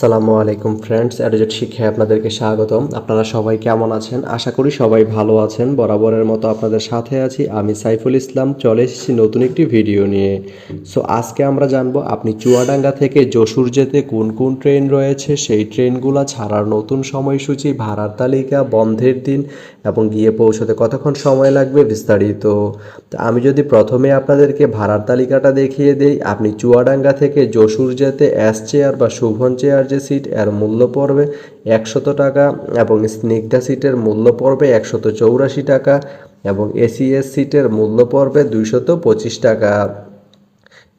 সালামু আলাইকুম ফ্রেন্ডস অ্যাডোজেট শিক্ষায় আপনাদেরকে স্বাগতম। আপনারা সবাই কেমন আছেন? আশা করি সবাই ভালো আছেন। বরাবরের মতো আপনাদের সাথে আছি আমি সাইফুল ইসলাম। চলে এসেছি নতুন একটি ভিডিও নিয়ে। সো আজকে আমরা জানব আপনি চুয়াডাঙ্গা থেকে যশুর যেতে কোন কোন ট্রেন রয়েছে? সেই ট্রেনগুলো ছাড়ার নতুন সময়সূচি, ভাড়ার তালিকা, বন্ধের দিন এবং গিয়ে পৌঁছতে কতক্ষণ সময় লাগবে বিস্তারিত। আমি যদি প্রথমে আপনাদেরকে ভাড়ার তালিকাটা দেখিয়ে দেই, আপনি চুয়াডাঙ্গা থেকে যশোর যেতে এস চেয়ার বা শুভন চেয়ার যে সিট এর মূল্য পড়বে একশত টাকা এবং স্নিগ্ধা সিটের মূল্য পড়বে একশত চৌরাশি টাকা এবং এসিএস সিটের মূল্য পড়বে দুইশত পঁচিশ টাকা।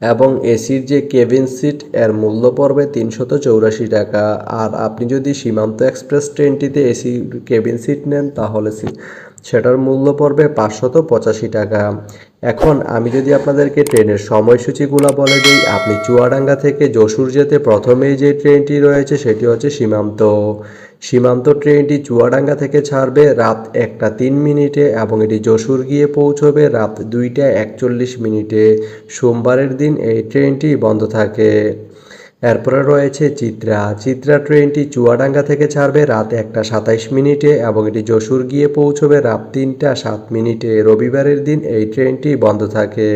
এবং এসির যে কেবিন সিট, এর মূল্য পড়বে তিনশত চৌরাশি টাকা। আর আপনি যদি সীমান্ত এক্সপ্রেস ট্রেনটিতে এসি কেবিন সিট নেন, তাহলে সেটার মূল্য পড়বে পাঁচশত পঁচাশি টাকা। এখন আমি যদি আপনাদেরকে ট্রেনের সময়সূচিগুলো বলে দিই, আপনি চুয়াডাঙ্গা থেকে যশোর যেতে প্রথমেই যে ট্রেনটি রয়েছে সেটি হচ্ছে সীমান্ত। সীমান্ত ট্রেনটি চুয়াডাঙ্গা থেকে ছাড়বে রাত একটা তিন মিনিটে এবং এটি যশোর গিয়ে পৌঁছবে রাত দুইটা একচল্লিশ মিনিটে। সোমবারের দিন এই ট্রেনটি বন্ধ থাকে। এরপরে রয়েছে চিত্রা। চিত্রা ট্রেনটি চুয়াডাঙ্গা থেকে ছাড়বে রাত একটা সাতাইশ মিনিটে এবং এটি যশোর গিয়ে পৌঁছবে রাত তিনটা সাত মিনিটে। রবিবারের দিন এই ট্রেনটি বন্ধ থাকে।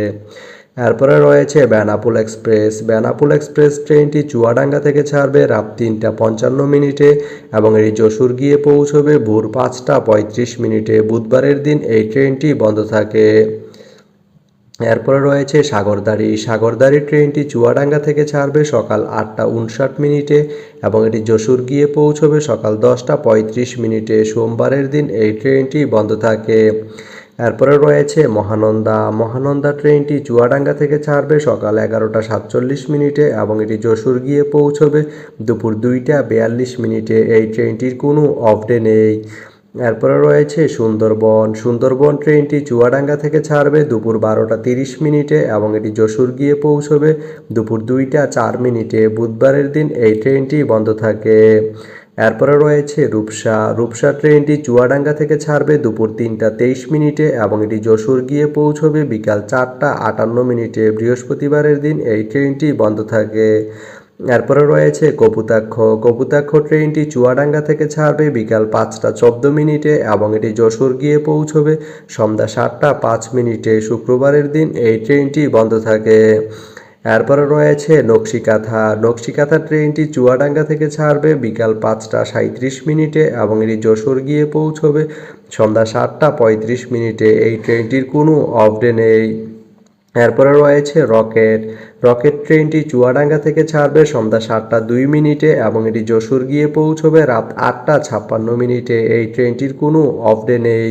এরপরে রয়েছে বেনাপুল এক্সপ্রেস। বেনাপুল এক্সপ্রেস ট্রেনটি চুয়াডাঙ্গা থেকে ছাড়বে রাত তিনটা পঞ্চান্ন মিনিটে এবং এটি যশোর গিয়ে পৌঁছবে ভোর পাঁচটা পঁয়ত্রিশ মিনিটে। বুধবারের দিন এই ট্রেনটি বন্ধ থাকে। এরপরে রয়েছে সাগরদাড়ি। সাগরদাড়ি ট্রেনটি চুয়াডাঙ্গা থেকে ছাড়বে সকাল আটটা উনষাট মিনিটে এবং এটি যশোর গিয়ে পৌঁছবে সকাল দশটা পঁয়ত্রিশ মিনিটে। সোমবারের দিন এই ট্রেনটি বন্ধ থাকে। এরপরে রয়েছে মহানন্দা। মহানন্দা ট্রেনটি চুয়াডাঙ্গা থেকে ছাড়বে সকাল এগারোটা সাতচল্লিশ মিনিটে এবং এটি যশোর গিয়ে পৌঁছবে দুপুর দুইটা বিয়াল্লিশ মিনিটে। এই ট্রেনটির কোনো অফ ডে নেই। এরপরে রয়েছে সুন্দরবন। সুন্দরবন ট্রেনটি চুয়াডাঙ্গা থেকে ছাড়বে দুপুর বারোটা তিরিশ মিনিটে এবং এটি যশোর গিয়ে পৌঁছবে দুপুর দুইটা চার মিনিটে। বুধবারের দিন এই ট্রেনটি বন্ধ থাকে। এরপরে রয়েছে রূপসা। রূপসা ট্রেনটি চুয়াডাঙ্গা থেকে ছাড়বে দুপুর তিনটা তেইশ মিনিটে এবং এটি যশোর গিয়ে পৌঁছবে বিকাল চারটা আটান্ন মিনিটে। বৃহস্পতিবারের দিন এই ট্রেনটি বন্ধ থাকে। এরপরে রয়েছে কপুতাক্ষ। কপুতাক্ষ ট্রেনটি চুয়াডাঙ্গা থেকে ছাড়বে বিকাল পাঁচটা চোদ্দ মিনিটে এবং এটি যশোর গিয়ে পৌঁছবে সন্ধ্যা সাতটা পাঁচ মিনিটে শুক্রবারের দিন এই ট্রেনটি বন্ধ থাকে। এরপরে রয়েছে নকশিকাথা। নকশিকাথা ট্রেনটি চুয়াডাঙ্গা থেকে ছাড়বে বিকাল পাঁচটা সাঁত্রিশ মিনিটে এবং এটি যশোর গিয়ে পৌঁছবে সন্ধ্যা সাতটা পঁয়ত্রিশ মিনিটে। এই ট্রেনটির কোনো অফ ডে নেই। এরপরে রয়েছে রকেট। রকেট ট্রেনটি চুয়াডাঙ্গা থেকে ছাড়বে সন্ধ্যা সাতটা দুই মিনিটে এবং এটি যশোর গিয়ে পৌঁছবে রাত আটটা ছাপ্পান্ন মিনিটে। এই ট্রেনটির কোনো অফ ডে নেই।